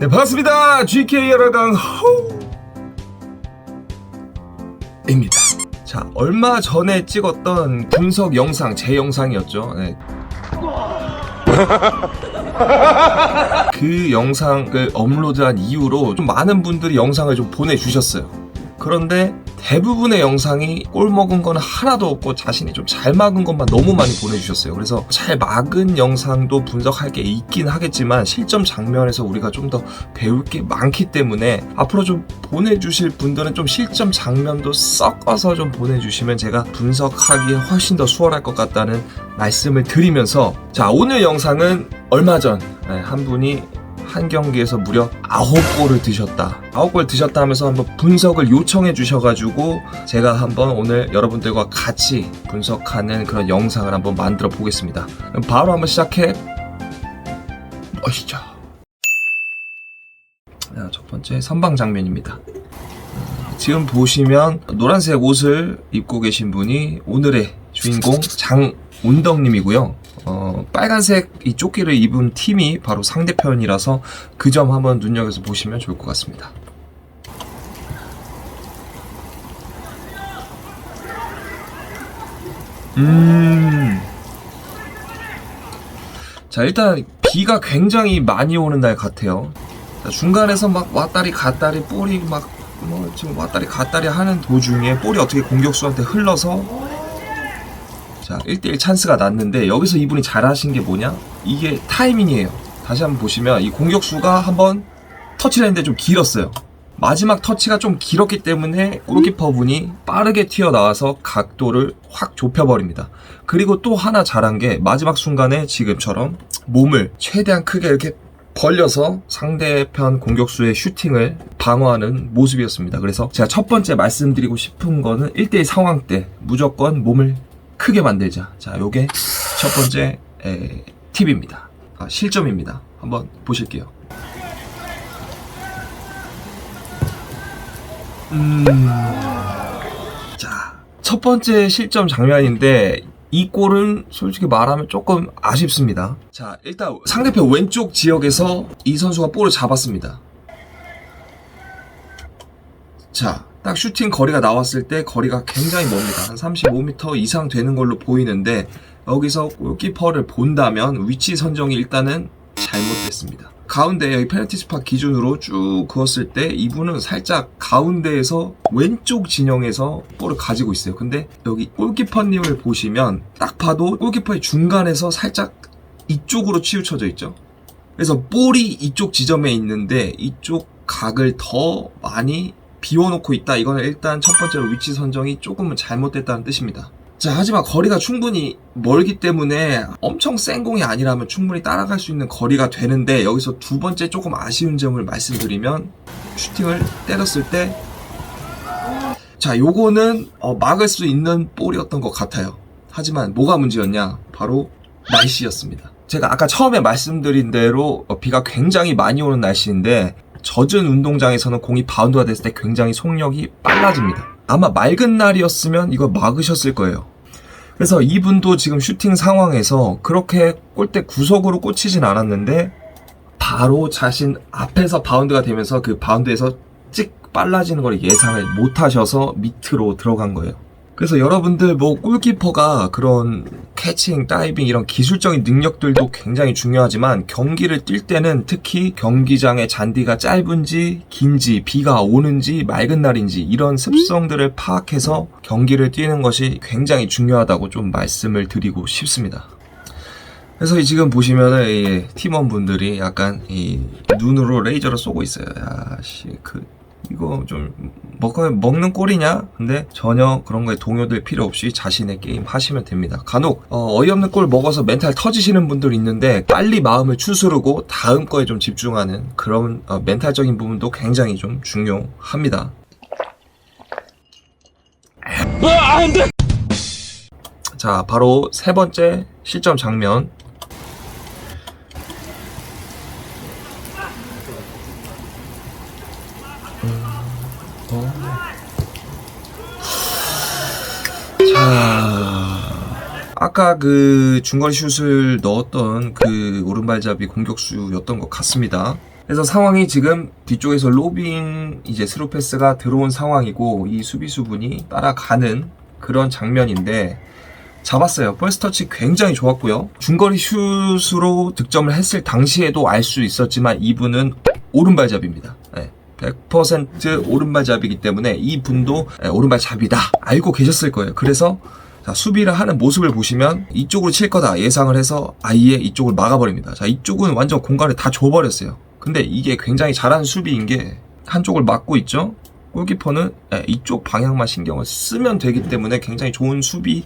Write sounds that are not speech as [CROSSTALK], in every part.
네 반갑습니다. GK 여라강 호입니다. 자 얼마 전에 찍었던 분석 영상 제 영상이었죠. 네. [LAUGHS] 그 영상을 업로드한 이후로 좀 많은 분들이 영상을 좀 보내주셨어요. 그런데 대부분의 영상이 골 먹은 건 하나도 없고 자신이 좀 잘 막은 것만 너무 많이 보내주셨어요. 그래서 잘 막은 영상도 분석할 게 있긴 하겠지만 실점 장면에서 우리가 좀 더 배울 게 많기 때문에 앞으로 좀 보내주실 분들은 좀 실점 장면도 섞어서 좀 보내주시면 제가 분석하기 훨씬 더 수월할 것 같다는 말씀을 드리면서 자 오늘 영상은 얼마 전 한 분이 한 경기에서 무려 9골을 드셨다. 9골 드셨다 하면서 한번 분석을 요청해 주셔가지고 제가 한번 오늘 여러분들과 같이 분석하는 그런 영상을 한번 만들어 보겠습니다. 그럼 바로 한번 시작해 보시죠. 자, 첫 번째 선방 장면입니다. 어, 지금 보시면 노란색 옷을 입고 계신 분이 오늘의 주인공 장운덕님이고요. 어, 빨간색 이 조끼를 입은 팀이 바로 상대편이라서 그 점 한번 눈여겨서 보시면 좋을 것 같습니다. 음. 자, 일단 비가 굉장히 많이 오는 날 같아요. 자, 중간에서 막 왔다리 갔다리 볼이 막 뭐 지금 왔다리 갔다리 하는 도중에 볼이 어떻게 공격수한테 흘러서 자, 1대1 찬스가 났는데 여기서 이분이 잘하신 게 뭐냐? 이게 타이밍이에요. 다시 한번 보시면 이 공격수가 한번 터치를 했는데 좀 길었어요. 마지막 터치가 좀 길었기 때문에 골키퍼분이 빠르게 튀어나와서 각도를 확 좁혀버립니다. 그리고 또 하나 잘한 게 마지막 순간에 지금처럼 몸을 최대한 크게 이렇게 벌려서 상대편 공격수의 슈팅을 방어하는 모습이었습니다. 그래서 제가 첫 번째 말씀드리고 싶은 거는 1대1 상황 때 무조건 몸을 크게 만들자. 자, 요게 첫 번째 에, 팁입니다. 아, 실점입니다. 한번 보실게요. 음. 자, 첫 번째 실점 장면인데 이 골은 솔직히 말하면 조금 아쉽습니다. 자, 일단 상대편 왼쪽 지역에서 이 선수가 볼을 잡았습니다. 자, 딱 슈팅 거리가 나왔을 때 거리가 굉장히 멉니다. 한 35m 이상 되는 걸로 보이는데 여기서 골키퍼를 본다면 위치 선정이 일단은 잘못됐습니다. 가운데 여기 페널티 스팟 기준으로 쭉 그었을 때 이분은 살짝 가운데에서 왼쪽 진영에서 볼을 가지고 있어요. 근데 여기 골키퍼님을 보시면 딱 봐도 골키퍼의 중간에서 살짝 이쪽으로 치우쳐져 있죠. 그래서 볼이 이쪽 지점에 있는데 이쪽 각을 더 많이 비워놓고 있다. 이거는 일단 첫 번째로 위치 선정이 조금은 잘못됐다는 뜻입니다. 자, 하지만 거리가 충분히 멀기 때문에 엄청 센 공이 아니라면 충분히 따라갈 수 있는 거리가 되는데 여기서 두 번째 조금 아쉬운 점을 말씀드리면 슈팅을 때렸을 때 자, 요거는 어, 막을 수 있는 볼이었던 것 같아요. 하지만 뭐가 문제였냐? 바로 날씨였습니다. 제가 아까 처음에 말씀드린 대로 어, 비가 굉장히 많이 오는 날씨인데 젖은 운동장에서는 공이 바운드가 됐을 때 굉장히 속력이 빨라집니다. 아마 맑은 날이었으면 이거 막으셨을 거예요. 그래서 이분도 지금 슈팅 상황에서 그렇게 골대 구석으로 꽂히진 않았는데 바로 자신 앞에서 바운드가 되면서 그 바운드에서 찍 빨라지는 걸 예상을 못 하셔서 밑으로 들어간 거예요. 그래서 여러분들 뭐 골키퍼가 그런 캐칭, 다이빙 이런 기술적인 능력들도 굉장히 중요하지만 경기를 뛸 때는 특히 경기장의 잔디가 짧은지 긴지 비가 오는지 맑은 날인지 이런 습성들을 파악해서 경기를 뛰는 것이 굉장히 중요하다고 좀 말씀을 드리고 싶습니다. 그래서 지금 보시면은 이 팀원분들이 약간 이 눈으로 레이저를 쏘고 있어요. 야씨 그 이거 좀 먹, 먹는 꼴이냐? 근데 전혀 그런 거에 동요될 필요 없이 자신의 게임 하시면 됩니다. 간혹 어, 이없는꼴 먹어서 멘탈 터지시는 분들 있는데 빨리 마음을 추스르고 다음 거에 좀 집중하는 그런 어, 멘탈적인 부분도 굉장히 좀 중요합니다. 자, 바로 세 번째 실점 장면. 아까 그 중거리 슛을 넣었던 그 오른발잡이 공격수였던 것 같습니다. 그래서 상황이 지금 뒤쪽에서 로빙 이제 스루 패스가 들어온 상황이고 이 수비수분이 따라가는 그런 장면인데 잡았어요. 퍼스트 터치 굉장히 좋았고요. 중거리 슛으로 득점을 했을 당시에도 알 수 있었지만 이분은 오른발잡이입니다. 네. 100% 오른발잡이기 때문에 이분도 네, 오른발잡이다 알고 계셨을 거예요. 그래서 자, 수비를 하는 모습을 보시면 이쪽으로 칠 거다 예상을 해서 아예 이쪽을 막아버립니다. 자, 이쪽은 완전 공간을 다 줘버렸어요. 근데 이게 굉장히 잘한 수비인 게 한쪽을 막고 있죠. 골키퍼는 예, 이쪽 방향만 신경을 쓰면 되기 때문에 굉장히 좋은 수비였다고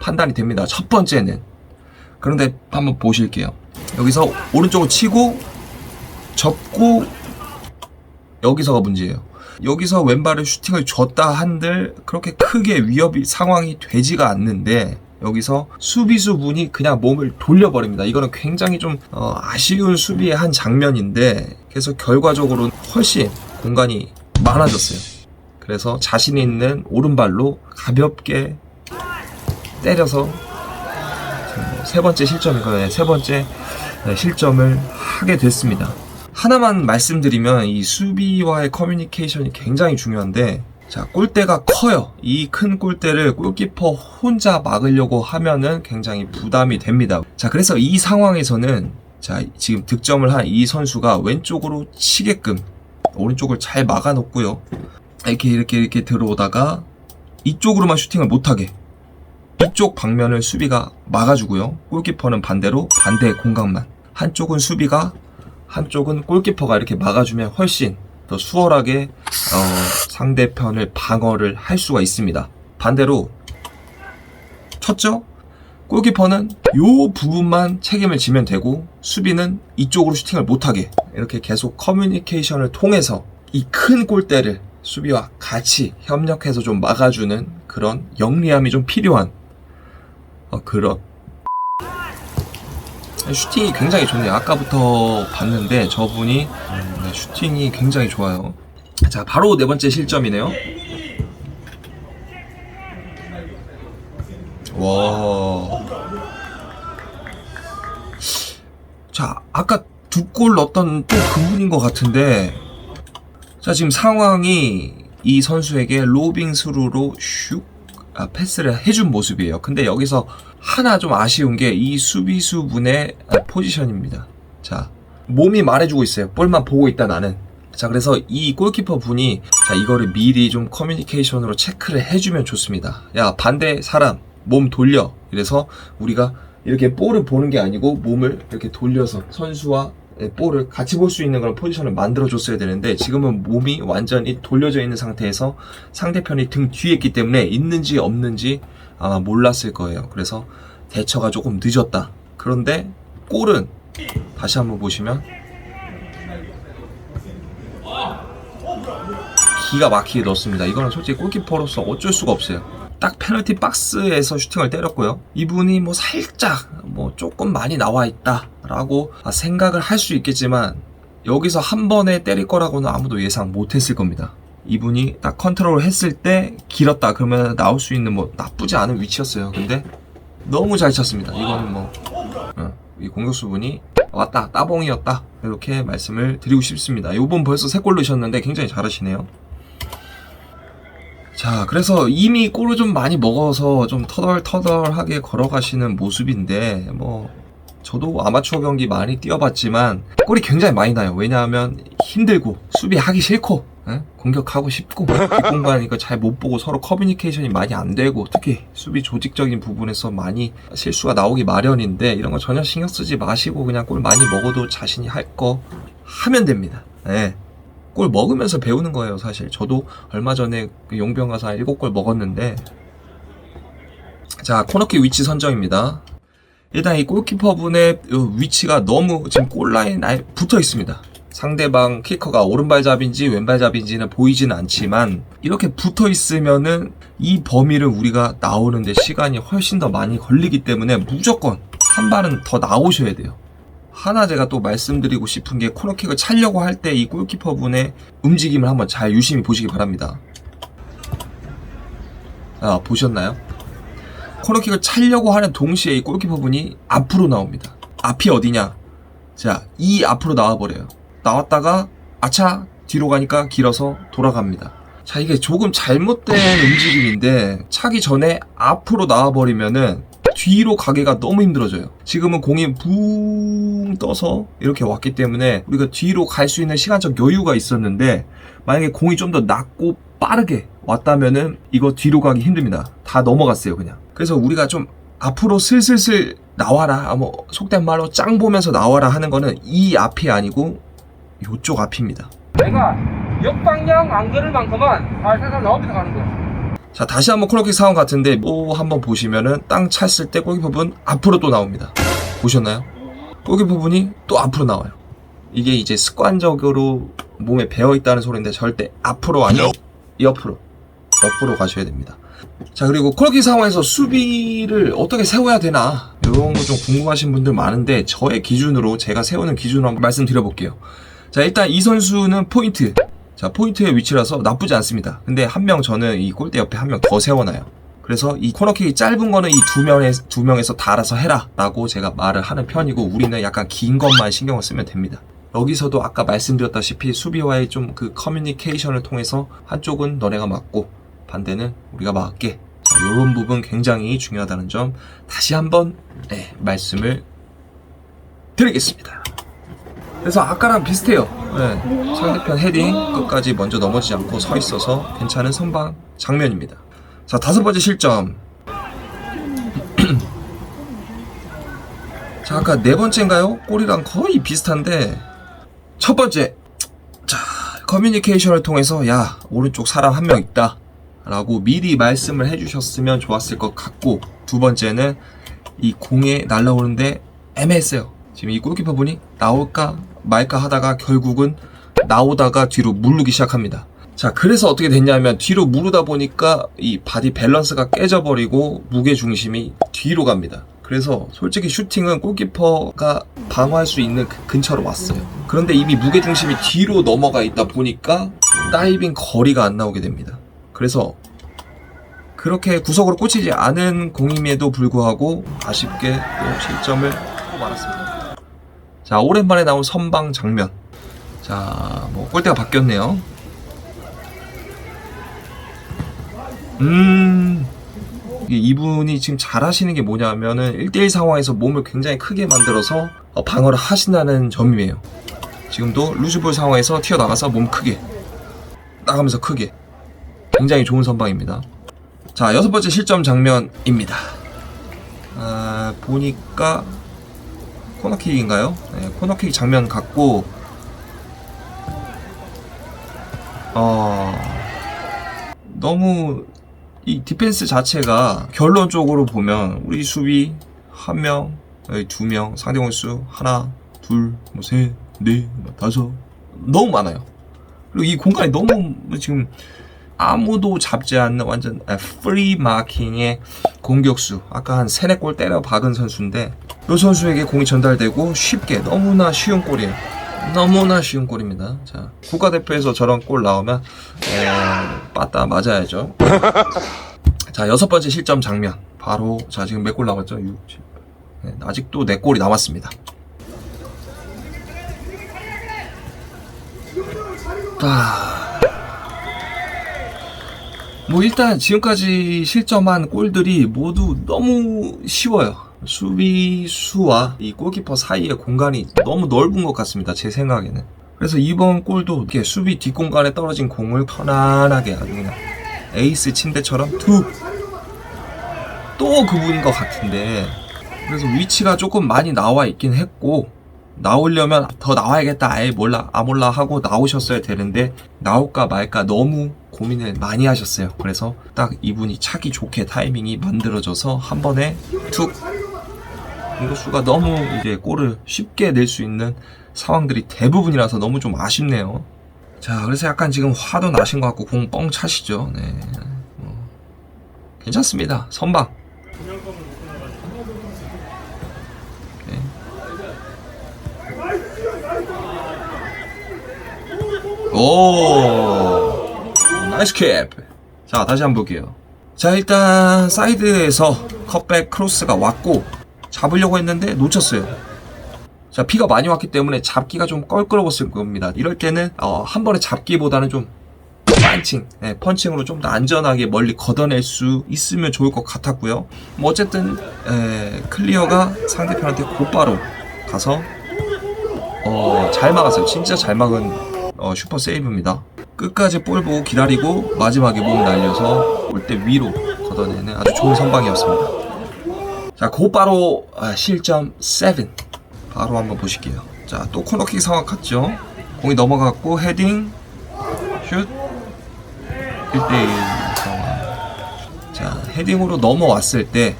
판단이 됩니다. 첫 번째는. 그런데 한번 보실게요. 여기서 오른쪽을 치고 접고 여기서가 문제예요. 여기서 왼발을 슈팅을 줬다 한들 그렇게 크게 위협이 상황이 되지가 않는데 여기서 수비수 분이 그냥 몸을 돌려버립니다. 이거는 굉장히 좀 어, 아쉬운 수비의 한 장면인데 그래서 결과적으로 훨씬 공간이 많아졌어요. 그래서 자신 있는 오른발로 가볍게 때려서 뭐세 번째 실점이거든요. 세 번째 네, 실점을 하게 됐습니다. 하나만 말씀드리면 이 수비와의 커뮤니케이션이 굉장히 중요한데 자 골대가 커요. 이 큰 골대를 골키퍼 혼자 막으려고 하면은 굉장히 부담이 됩니다. 자 그래서 이 상황에서는 자 지금 득점을 한 이 선수가 왼쪽으로 치게끔 오른쪽을 잘 막아 놓고요. 이렇게 이렇게 이렇게 들어오다가 이쪽으로만 슈팅을 못 하게 이쪽 방면을 수비가 막아주고요. 골키퍼는 반대로 반대의 공간만 한쪽은 수비가 한쪽은 골키퍼가 이렇게 막아주면 훨씬 더 수월하게 어, 상대편을 방어를 할 수가 있습니다. 반대로 쳤죠? 골키퍼는 요 부분만 책임을 지면 되고 수비는 이쪽으로 슈팅을 못하게 이렇게 계속 커뮤니케이션을 통해서 이 큰 골대를 수비와 같이 협력해서 좀 막아주는 그런 영리함이 좀 필요한 어, 그런 슈팅이 굉장히 좋네요. 아까부터 봤는데 저분이 음, 네, 슈팅이 굉장히 좋아요. 자, 바로 네 번째 실점이네요. 와. 자, 아까 두 골 넣었던 또 그분인 것 같은데. 자, 지금 상황이 이 선수에게 로빙 스루로 슉 아, 패스를 해준 모습이에요. 근데 여기서 하나 좀 아쉬운 게 이 수비수 분의 아, 포지션입니다. 자, 몸이 말해주고 있어요. 볼만 보고 있다 나는. 자, 그래서 이 골키퍼 분이 자, 이거를 미리 좀 커뮤니케이션으로 체크를 해주면 좋습니다. 야, 반대 사람 몸 돌려. 이래서 우리가 이렇게 볼을 보는 게 아니고 몸을 이렇게 돌려서 선수와 예, 볼을 같이 볼 수 있는 그런 포지션을 만들어 줬어야 되는데 지금은 몸이 완전히 돌려져 있는 상태에서 상대편이 등 뒤에 있기 때문에 있는지 없는지 아마 몰랐을 거예요. 그래서 대처가 조금 늦었다. 그런데 골은 다시 한번 보시면 기가 막히게 넣었습니다. 이거는 솔직히 골키퍼로서 어쩔 수가 없어요. 딱 페널티 박스에서 슈팅을 때렸고요. 이분이 뭐 살짝 뭐 조금 많이 나와 있다 라고 생각을 할 수 있겠지만 여기서 한 번에 때릴 거라고는 아무도 예상 못 했을 겁니다. 이분이 딱 컨트롤 했을 때 길었다 그러면 나올 수 있는 뭐 나쁘지 않은 위치였어요. 근데 너무 잘 쳤습니다. 이거는 뭐, 어, 이 공격수분이 왔다, 따봉이었다. 이렇게 말씀을 드리고 싶습니다. 이번 벌써 세골 넣으셨는데 굉장히 잘하시네요. 자, 그래서 이미 골을 좀 많이 먹어서 좀 터덜터덜하게 걸어가시는 모습인데, 뭐, 저도 아마추어 경기 많이 뛰어봤지만, 골이 굉장히 많이 나요. 왜냐하면 힘들고, 수비하기 싫고, 예? 공격하고 싶고, 뒷공간 이거 잘못 보고 서로 커뮤니케이션이 많이 안 되고, 특히 수비 조직적인 부분에서 많이 실수가 나오기 마련인데, 이런 거 전혀 신경 쓰지 마시고, 그냥 골 많이 먹어도 자신이 할 거 하면 됩니다. 예. 골 먹으면서 배우는 거예요, 사실. 저도 얼마 전에 그 용병 가서 한 7골 먹었는데. 자, 코너킥 위치 선정입니다. 일단 이 골키퍼 분의 위치가 너무 지금 골라인 아예 붙어 있습니다. 상대방 키커가 오른발잡인지 왼발잡인지는 보이지는 않지만 이렇게 붙어 있으면은 이 범위를 우리가 나오는데 시간이 훨씬 더 많이 걸리기 때문에 무조건 한 발은 더 나오셔야 돼요. 하나 제가 또 말씀드리고 싶은 게 코너킥을 차려고 할 때 이 골키퍼 분의 움직임을 한번 잘 유심히 보시기 바랍니다. 아, 보셨나요? 코너킥을 차려고 하는 동시에 이 골키퍼 분이 앞으로 나옵니다. 앞이 어디냐? 자, 이 앞으로 나와버려요. 나왔다가 아차 뒤로 가니까 길어서 돌아갑니다. 자, 이게 조금 잘못된 움직임인데 차기 전에 앞으로 나와버리면은 뒤로 가기가 너무 힘들어져요. 지금은 공이 붕 떠서 이렇게 왔기 때문에 우리가 뒤로 갈 수 있는 시간적 여유가 있었는데 만약에 공이 좀 더 낮고 빠르게 왔다면은 이거 뒤로 가기 힘듭니다. 다 넘어갔어요, 그냥. 그래서 우리가 좀 앞으로 슬슬슬 나와라, 아, 뭐 속된 말로 짱 보면서 나와라 하는 거는 이 앞이 아니고 요쪽 앞입니다. 내가 역방향 안겨를만큼은 살살살 나오면서 가는 거야. 자 다시 한번 코너킥 상황 같은데 또 한번 보시면은 땅 찼을 때 골키퍼분 앞으로 또 나옵니다 보셨나요? 골키퍼분이 또 앞으로 나와요 이게 이제 습관적으로 몸에 배어 있다는 소리인데 절대 앞으로 아니고 옆으로 옆으로 가셔야 됩니다 자 그리고 코너킥 상황에서 수비를 어떻게 세워야 되나 이런 거 좀 궁금하신 분들 많은데 저의 기준으로 제가 세우는 기준으로 한번 말씀드려볼게요 자 일단 이 선수는 포인트 자, 포인트의 위치라서 나쁘지 않습니다. 근데 한 명 저는 이 골대 옆에 한 명 더 세워놔요. 그래서 이 코너킥이 짧은 거는 이 두 명에, 두 명에서 다 알아서 해라. 라고 제가 말을 하는 편이고, 우리는 약간 긴 것만 신경을 쓰면 됩니다. 여기서도 아까 말씀드렸다시피 수비와의 좀 그 커뮤니케이션을 통해서 한쪽은 너네가 맞고, 반대는 우리가 막게. 자, 요런 부분 굉장히 중요하다는 점 다시 한번, 네, 말씀을 드리겠습니다. 그래서 아까랑 비슷해요. 네, 상대편 헤딩 끝까지 먼저 넘어지지 않고 서 있어서 괜찮은 선방 장면입니다. 자 다섯 번째 실점. [CLEARS THROAT] 자 아까 네 번째인가요? 골이랑 거의 비슷한데 첫 번째 자 커뮤니케이션을 통해서 야 오른쪽 사람 한 명 있다 라고 미리 말씀을 해주셨으면 좋았을 것 같고 두 번째는 이 공에 날라오는데 애매했어요. 지금 이 골키퍼 분이 나올까 말까 하다가 결국은 나오다가 뒤로 무르기 시작합니다. 자, 그래서 어떻게 됐냐면 뒤로 무르다 보니까 이 바디 밸런스가 깨져버리고 무게 중심이 뒤로 갑니다. 그래서 솔직히 슈팅은 골키퍼가 방어할 수 있는 그 근처로 왔어요. 그런데 이미 무게 중심이 뒤로 넘어가 있다 보니까 다이빙 거리가 안 나오게 됩니다. 그래서 그렇게 구석으로 꽂히지 않은 공임에도 불구하고 아쉽게 또 실점을 하고 말았습니다. 자, 오랜만에 나온 선방 장면. 자, 뭐 골대가 바뀌었네요. 음. 이분이 지금 잘하시는 게 뭐냐면은 1대1 상황에서 몸을 굉장히 크게 만들어서 어, 방어를 하신다는 점이에요. 지금도 루즈볼 상황에서 튀어나가서 몸 크게 나가면서 크게 굉장히 좋은 선방입니다. 자, 여섯 번째 실점 장면입니다. 아, 보니까 코너킥인가요? 네, 코너킥 장면 같고 어 너무 이 디펜스 자체가 결론적으로 보면 우리 수비 한 명, 두 명, 상대 공수 하나, 둘, 뭐 셋, 넷, 뭐 다섯 너무 많아요. 그리고 이 공간이 너무 지금 아무도 잡지 않는 완전 프리 마킹의 공격수. 아까 한 세네 골 때려 박은 선수인데 이 선수에게 공이 전달되고 쉽게 너무나 쉬운 골이에요. 너무나 쉬운 골입니다. 자, 국가대표에서 저런 골 나오면 에, 빠따 맞아야죠. 자, 여섯 번째 실점 장면. 바로 자 지금 몇 골 남았죠? 6, 7, 네, 아직도 네 골이 남았습니다. 아, 뭐 일단 지금까지 실점한 골들이 모두 너무 쉬워요. 수비수와 이 골키퍼 사이의 공간이 너무 넓은 것 같습니다. 제 생각에는. 그래서 이번 골도 이렇게 수비 뒷공간에 떨어진 공을 편안하게 아주 그냥 에이스 침대처럼 툭! 또 그분인 것 같은데. 그래서 위치가 조금 많이 나와 있긴 했고, 나오려면 더 나와야겠다 아예 몰라 아 몰라 하고 나오셨어야 되는데 나올까 말까 너무 고민을 많이 하셨어요. 그래서 딱 이분이 차기 좋게 타이밍이 만들어져서 한 번에 툭! 공격수가 너무 이제 골을 쉽게 낼 수 있는 상황들이 대부분이라서 너무 좀 아쉽네요. 자 그래서 약간 지금 화도 나신 것 같고 공 뻥 차시죠? 네. 뭐, 괜찮습니다. 선방. 네. 오 나이스 캡. 자 다시 한번 볼게요. 자 일단 사이드에서 컵백 크로스가 왔고 잡으려고 했는데 놓쳤어요. 자, 비가 많이 왔기 때문에 잡기가 좀 껄끄러웠을 겁니다. 이럴 때는 어, 한 번에 잡기보다는 좀 펀칭, 네, 펀칭으로 좀 더 안전하게 멀리 걷어낼 수 있으면 좋을 것 같았고요. 뭐 어쨌든 에, 클리어가 상대편한테 곧바로 가서 어, 잘 막았어요. 진짜 잘 막은 어, 슈퍼 세이브입니다. 끝까지 볼 보고 기다리고 마지막에 몸 날려서 올 때 위로 걷어내는 아주 좋은 선방이었습니다. 자, 곧바로 아, 실점 7 바로 한번 보실게요. 자, 또 코너킥 상황 같죠? 공이 넘어갔고 헤딩 슛 1대1 상황. 자, 헤딩으로 넘어왔을 때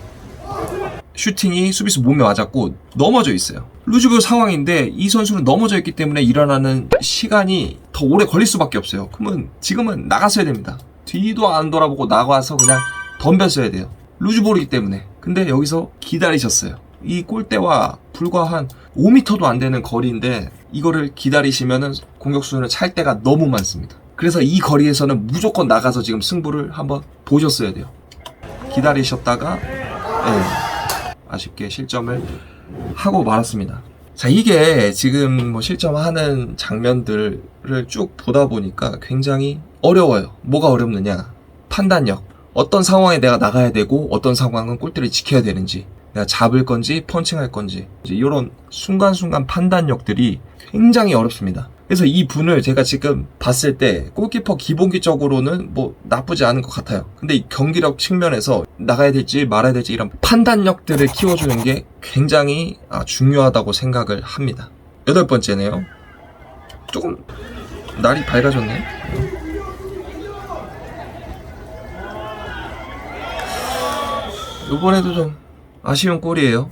슈팅이 수비수 몸에 맞았고 넘어져 있어요. 루즈볼 상황인데 이 선수는 넘어져 있기 때문에 일어나는 시간이 더 오래 걸릴 수밖에 없어요. 그러면 지금은 나갔어야 됩니다. 뒤도 안 돌아보고 나가서 그냥 덤볐어야 돼요. 루즈볼이기 때문에. 근데 여기서 기다리셨어요. 이 골대와 불과 한 5m도 안 되는 거리인데 이거를 기다리시면은 공격수는 찰 때가 너무 많습니다. 그래서 이 거리에서는 무조건 나가서 지금 승부를 한번 보셨어야 돼요. 기다리셨다가 예, 아쉽게 실점을 하고 말았습니다. 자, 이게 지금 뭐 실점하는 장면들을 쭉 보다 보니까 굉장히 어려워요. 뭐가 어렵느냐? 판단력. 어떤 상황에 내가 나가야 되고, 어떤 상황은 골대를 지켜야 되는지, 내가 잡을 건지, 펀칭할 건지, 이런 순간순간 판단력들이 굉장히 어렵습니다. 그래서 이 분을 제가 지금 봤을 때 골키퍼 기본기적으로는 뭐 나쁘지 않은 것 같아요. 근데 이 경기력 측면에서 나가야 될지 말아야 될지 이런 판단력들을 키워주는 게 굉장히 아, 중요하다고 생각을 합니다. 여덟 번째네요. 조금 날이 밝아졌네. 이번에도 좀 아쉬운 골이에요.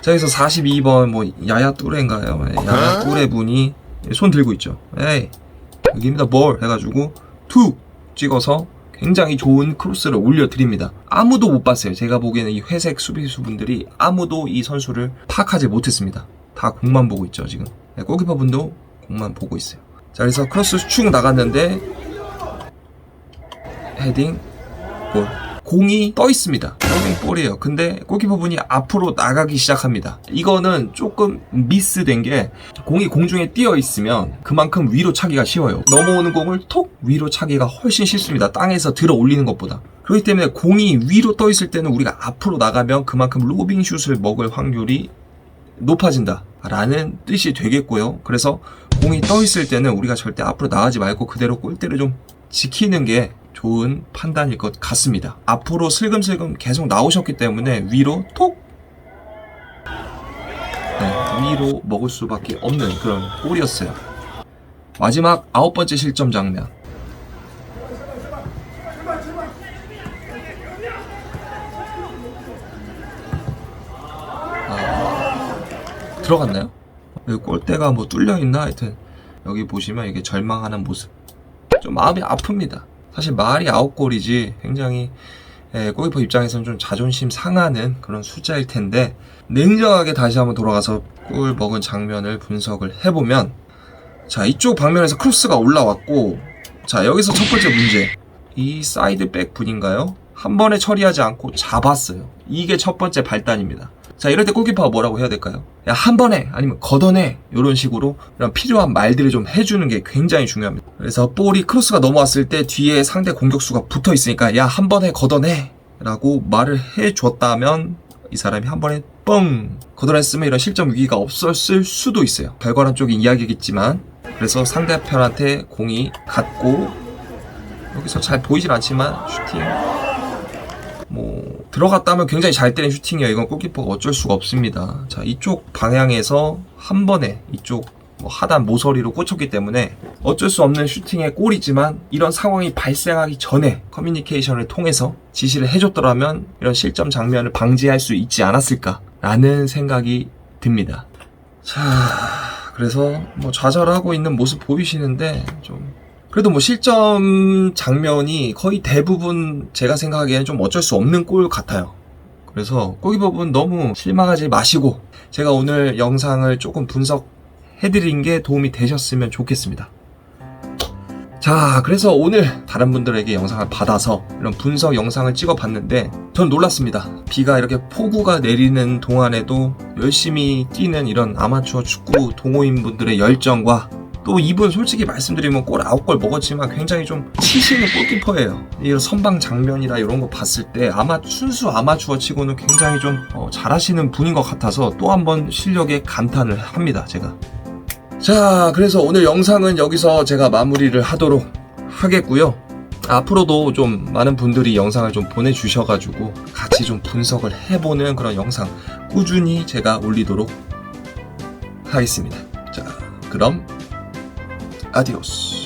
자, 여기서 42번 뭐 야야 뚜레인가요? 예, 야야 뚜레 분이 손 들고 있죠. 에이 여기입니다 뭘 해가지고 툭 찍어서 굉장히 좋은 크로스를 올려드립니다. 아무도 못 봤어요. 제가 보기에는 이 회색 수비수분들이 아무도 이 선수를 파악하지 못했습니다. 다 공만 보고 있죠 지금. 네, 골키퍼 분도 공만 보고 있어요. 자 그래서 크로스 축 나갔는데 헤딩 골. 공이 떠 있습니다. 헤딩 볼이에요. 근데 골키퍼 분이 앞으로 나가기 시작합니다. 이거는 조금 미스된 게 공이 공중에 뛰어 있으면 그만큼 위로 차기가 쉬워요. 넘어오는 공을 톡 위로 차기가 훨씬 쉽습니다. 땅에서 들어 올리는 것보다. 그렇기 때문에 공이 위로 떠 있을 때는 우리가 앞으로 나가면 그만큼 로빙 슛을 먹을 확률이 높아진다. 라는 뜻이 되겠고요. 그래서 공이 떠 있을 때는 우리가 절대 앞으로 나가지 말고 그대로 골대를 좀 지키는 게 좋은 판단일 것 같습니다. 앞으로 슬금슬금 계속 나오셨기 때문에 위로 톡 네, 위로 먹을 수밖에 없는 그런 골이었어요. 마지막 아홉 번째 실점 장면. 아, 들어갔나요? 골대가 뭐 뚫려 있나 하여튼 여기 보시면 이게 절망하는 모습. 좀 마음이 아픕니다. 사실 말이 아홉 골이지 굉장히 예, 골키퍼 입장에서는 좀 자존심 상하는 그런 숫자일 텐데 냉정하게 다시 한번 돌아가서 골 먹은 장면을 분석을 해보면 자 이쪽 방면에서 크로스가 올라왔고 자 여기서 첫 번째 문제. 이 사이드백 분인가요? 한 번에 처리하지 않고 잡았어요. 이게 첫 번째 발단입니다 자 이럴 때 골키퍼가 뭐라고 해야 될까요? 야 한 번에 아니면 걷어내. 이런 식으로 이런 필요한 말들을 좀 해주는 게 굉장히 중요합니다. 그래서 볼이 크로스가 넘어왔을 때 뒤에 상대 공격수가 붙어 있으니까 야 한 번에 걷어내 라고 말을 해줬다면 이 사람이 한 번에 뻥 걷어냈으면 이런 실점 위기가 없었을 수도 있어요. 별관한 쪽인 이야기겠지만 그래서 상대편한테 공이 갔고 여기서 잘 보이질 않지만 슈팅. 뭐 들어갔다면 굉장히 잘 때린 슈팅이에요. 이건 골키퍼가 어쩔 수가 없습니다. 자 이쪽 방향에서 한 번에 이쪽 뭐 하단 모서리로 꽂혔기 때문에 어쩔 수 없는 슈팅의 골이지만 이런 상황이 발생하기 전에 커뮤니케이션을 통해서 지시를 해줬더라면 이런 실점 장면을 방지할 수 있지 않았을까라는 생각이 듭니다. 자 그래서 뭐 좌절하고 있는 모습 보이시는데 좀 그래도 뭐 실점 장면이 거의 대부분 제가 생각하기에는 좀 어쩔 수 없는 골 같아요. 그래서 골키퍼분 너무 실망하지 마시고 제가 오늘 영상을 조금 분석해드린 게 도움이 되셨으면 좋겠습니다. 자, 그래서 오늘 다른 분들에게 영상을 받아서 이런 분석 영상을 찍어 봤는데 전 놀랐습니다. 비가 이렇게 폭우가 내리는 동안에도 열심히 뛰는 이런 아마추어 축구 동호인 분들의 열정과 또 이분 솔직히 말씀드리면 골 9골 먹었지만 굉장히 좀 치시는 골키퍼예요. 이런 선방 장면이라 이런 거 봤을 때 아마 순수 아마추어 치고는 굉장히 좀 어, 잘하시는 분인 것 같아서 또 한 번 실력에 감탄을 합니다. 제가. 자, 그래서 오늘 영상은 여기서 제가 마무리를 하도록 하겠고요. 앞으로도 좀 많은 분들이 영상을 좀 보내주셔가지고 같이 좀 분석을 해보는 그런 영상 꾸준히 제가 올리도록 하겠습니다. 자, 그럼 아디오스.